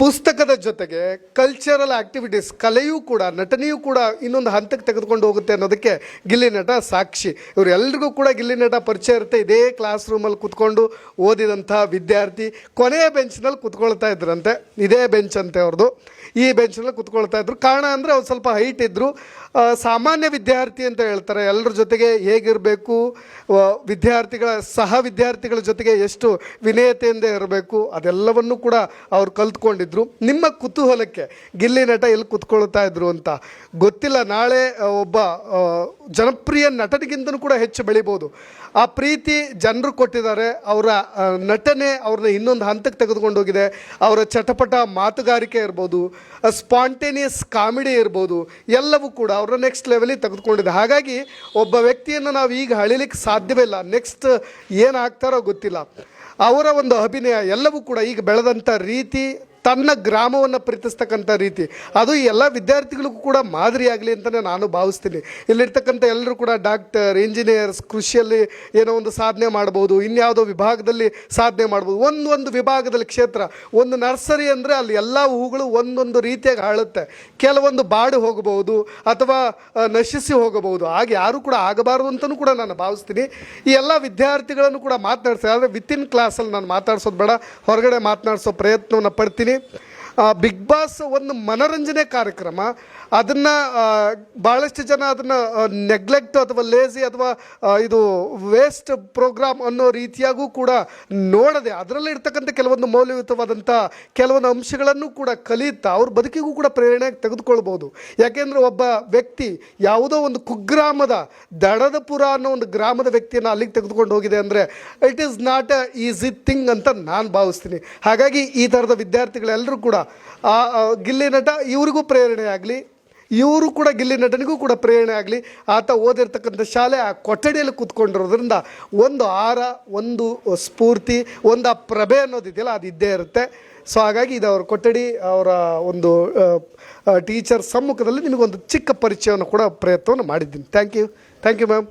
ಪುಸ್ತಕದ ಜೊತೆಗೆ ಕಲ್ಚರಲ್ ಆಕ್ಟಿವಿಟೀಸ್ ಕಲೆಯೂ ಕೂಡ, ನಟನೆಯೂ ಕೂಡ ಇನ್ನೊಂದು ಹಂತಕ್ಕೆ ತೆಗೆದುಕೊಂಡು ಹೋಗುತ್ತೆ ಅನ್ನೋದಕ್ಕೆ ಗಿಲ್ಲಿ ನಟ ಸಾಕ್ಷಿ. ಇವರೆಲ್ಲರಿಗೂ ಕೂಡ ಗಿಲ್ಲಿ ನಟ ಪರಿಚಯ ಇರುತ್ತೆ. ಇದೇ ಕ್ಲಾಸ್ ರೂಮಲ್ಲಿ ಕುತ್ಕೊಂಡು ಓದಿದಂಥ ವಿದ್ಯಾರ್ಥಿ ಕೊನೆಯ ಬೆಂಚ್ನಲ್ಲಿ ಕುತ್ಕೊಳ್ತಾ ಇದ್ರಂತೆ. ಇದೇ ಬೆಂಚ್ ಅಂತೆ ಅವ್ರದ್ದು ಈ ಬೆಂಚ್ನಲ್ಲಿ ಕುತ್ಕೊಳ್ತಾ ಇದ್ರು. ಕಾರಣ ಅಂದರೆ ಅವ್ರು ಸ್ವಲ್ಪ ಹೈಟ್ ಇದ್ದರು ಸಾಮಾನ್ಯ ವಿದ್ಯಾರ್ಥಿ ಅಂತ ಹೇಳ್ತಾರೆ. ಎಲ್ಲರ ಜೊತೆಗೆ ಹೇಗಿರಬೇಕು? ವಿದ್ಯಾರ್ಥಿಗಳ, ಸಹ ವಿದ್ಯಾರ್ಥಿಗಳ ಜೊತೆಗೆ ಎಷ್ಟು ವಿನಯತೆಯಿಂದ ಇರಬೇಕು? ಅದೆಲ್ಲವನ್ನು ಕೂಡ ಅವ್ರು ಕಲ್ತ್ಕೊಂಡಿದ್ರು ನಿಮ್ಮ ಕುತೂಹಲಕ್ಕೆ ಗಿಲ್ಲಿ ನಟ ಎಲ್ಲಿ ಕುತ್ಕೊಳ್ತಾ ಇದ್ರು ಅಂತ ಗೊತ್ತಿಲ್ಲ. ನಾಳೆ ಒಬ್ಬ ಜನಪ್ರಿಯ ನಟನಿಗಿಂತನೂ ಕೂಡ ಹೆಚ್ಚು ಬೆಳಿಬೋದು. ಆ ಪ್ರೀತಿ ಜನರು ಕೊಟ್ಟಿದ್ದಾರೆ. ಅವರ ನಟನೆ ಅವ್ರನ್ನ ಇನ್ನೊಂದು ಹಂತಕ್ಕೆ ತೆಗೆದುಕೊಂಡೋಗಿದೆ. ಅವರ ಚಟಪಟ ಮಾತುಗಾರಿಕೆ ಇರ್ಬೋದು ಸ್ಪಾಂಟೇನಿಯಸ್ ಕಾಮಿಡಿ ಇರ್ಬೋದು, ಎಲ್ಲವೂ ಕೂಡ ಅವರ ನೆಕ್ಸ್ಟ್ ಲೆವೆಲಿಗೆ ತೆಗೆದುಕೊಂಡಿದೆ. ಹಾಗಾಗಿ ಒಬ್ಬ ವ್ಯಕ್ತಿಯನ್ನು ನಾವು ಈಗ ಅಳಿಲಿಕ್ಕೆ ಸಾಧ್ಯವೇ ಇಲ್ಲ. ನೆಕ್ಸ್ಟ್ ಏನಾಗ್ತಾರೋ ಗೊತ್ತಿಲ್ಲ. ಅವರ ಒಂದು ಅಭಿನಯ ಎಲ್ಲವೂ ಕೂಡ ಈಗ ಬೆಳೆದಂಥ ರೀತಿ ತನ್ನ ಗ್ರಾಮವನ್ನು ಪ್ರೀತಿಸ್ತಕ್ಕಂಥ ರೀತಿ. ಅದು ಎಲ್ಲ ವಿದ್ಯಾರ್ಥಿಗಳಿಗೂ ಕೂಡ ಮಾದರಿಯಾಗಲಿ ಅಂತಲೇ ನಾನು ಭಾವಿಸ್ತೀನಿ. ಇಲ್ಲಿರ್ತಕ್ಕಂಥ ಎಲ್ಲರೂ ಕೂಡ ಡಾಕ್ಟರ್, ಇಂಜಿನಿಯರ್ಸ್, ಕೃಷಿಯಲ್ಲಿ ಏನೋ ಒಂದು ಸಾಧನೆ ಮಾಡ್ಬೋದು, ಇನ್ಯಾವುದೋ ವಿಭಾಗದಲ್ಲಿ ಸಾಧನೆ ಮಾಡ್ಬೋದು. ಒಂದೊಂದು ವಿಭಾಗದಲ್ಲಿ ಕ್ಷೇತ್ರ, ಒಂದು ನರ್ಸರಿ ಅಂದರೆ ಅಲ್ಲಿ ಎಲ್ಲ ಹೂಗಳು ಒಂದೊಂದು ರೀತಿಯಾಗಿ ಹಾಳುತ್ತೆ ಕೆಲವೊಂದು ಬಾಡು ಹೋಗಬಹುದು ಅಥವಾ ನಶಿಸಿ ಹೋಗಬಹುದು. ಹಾಗೆ ಯಾರು ಕೂಡ ಆಗಬಾರದು ಅಂತಲೂ ಕೂಡ ನಾನು ಭಾವಿಸ್ತೀನಿ. ಈ ಎಲ್ಲ ವಿದ್ಯಾರ್ಥಿಗಳನ್ನು ಕೂಡ ಮಾತನಾಡ್ತೀನಿ ಆದರೆ ವಿತಿನ್ ಕ್ಲಾಸಲ್ಲಿ ನಾನು ಮಾತಾಡ್ಸೋದು ಬೇಡ. ಹೊರಗಡೆ ಮಾತನಾಡಿಸೋ ಪ್ರಯತ್ನವನ್ನು ಪಡ್ತೀನಿ. Chile ಬಿಗ್ ಬಾಸ್ ಒಂದು ಮನರಂಜನೆ ಕಾರ್ಯಕ್ರಮ. ಅದನ್ನು ಭಾಳಷ್ಟು ಜನ ಅದನ್ನು ನೆಗ್ಲೆಕ್ಟ್ ಅಥವಾ ಲೇಜಿ ಅಥವಾ ಇದು ವೇಸ್ಟ್ ಪ್ರೋಗ್ರಾಮ್ ಅನ್ನೋ ರೀತಿಯಾಗೂ ಕೂಡ ನೋಡದೆ, ಅದರಲ್ಲಿ ಇರ್ತಕ್ಕಂಥ ಕೆಲವೊಂದು ಮೌಲ್ಯಯುತವಾದಂಥ ಕೆಲವೊಂದು ಅಂಶಗಳನ್ನು ಕೂಡ ಕಲಿಯುತ್ತಾ, ಅವ್ರ ಬದುಕಿಗೂ ಕೂಡ ಪ್ರೇರಣೆ ತೆಗೆದುಕೊಳ್ಬೋದು. ಯಾಕೆಂದರೆ ಒಬ್ಬ ವ್ಯಕ್ತಿ ಯಾವುದೋ ಒಂದು ಕುಗ್ರಾಮದ ದಡದಪುರ ಅನ್ನೋ ಒಂದು ಗ್ರಾಮದ ವ್ಯಕ್ತಿಯನ್ನು ಅಲ್ಲಿಗೆ ತೆಗೆದುಕೊಂಡು ಹೋಗಿದೆ ಅಂದರೆ it is not a easy thing ಅಂತ ನಾನು ಭಾವಿಸ್ತೀನಿ. ಹಾಗಾಗಿ ಈ ಥರದ ವಿದ್ಯಾರ್ಥಿಗಳೆಲ್ಲರೂ ಕೂಡ ಗಿಲ್ಲಿ ನಟ ಇವರಿಗೂ ಪ್ರೇರಣೆ ಆಗಲಿ, ಇವರು ಕೂಡ ಗಿಲ್ಲಿ ನಟನಿಗೂ ಕೂಡ ಪ್ರೇರಣೆ ಆಗಲಿ, ಆತ ಓದಿರ್ತಕ್ಕಂಥ ಶಾಲೆ ಆ ಕೊಠಡಿಯಲ್ಲಿ ಕೂತ್ಕೊಂಡಿರೋದ್ರಿಂದ ಒಂದು ಆರ, ಒಂದು ಸ್ಫೂರ್ತಿ, ಒಂದು ಆ ಪ್ರಭೆ ಅನ್ನೋದಿದೆಯಲ್ಲ, ಅದು ಇದ್ದೇ ಇರುತ್ತೆ. ಸೊ ಹಾಗಾಗಿ ಇದು ಅವ್ರ ಕೊಠಡಿ, ಅವರ ಒಂದು ಟೀಚರ್ ಸಮ್ಮುಖದಲ್ಲಿ ನಿಮಗೊಂದು ಚಿಕ್ಕ ಪರಿಚಯವನ್ನು ಕೂಡ ಪ್ರಯತ್ನವನ್ನು ಮಾಡಿದ್ದೀನಿ. Thank you thank you ma'am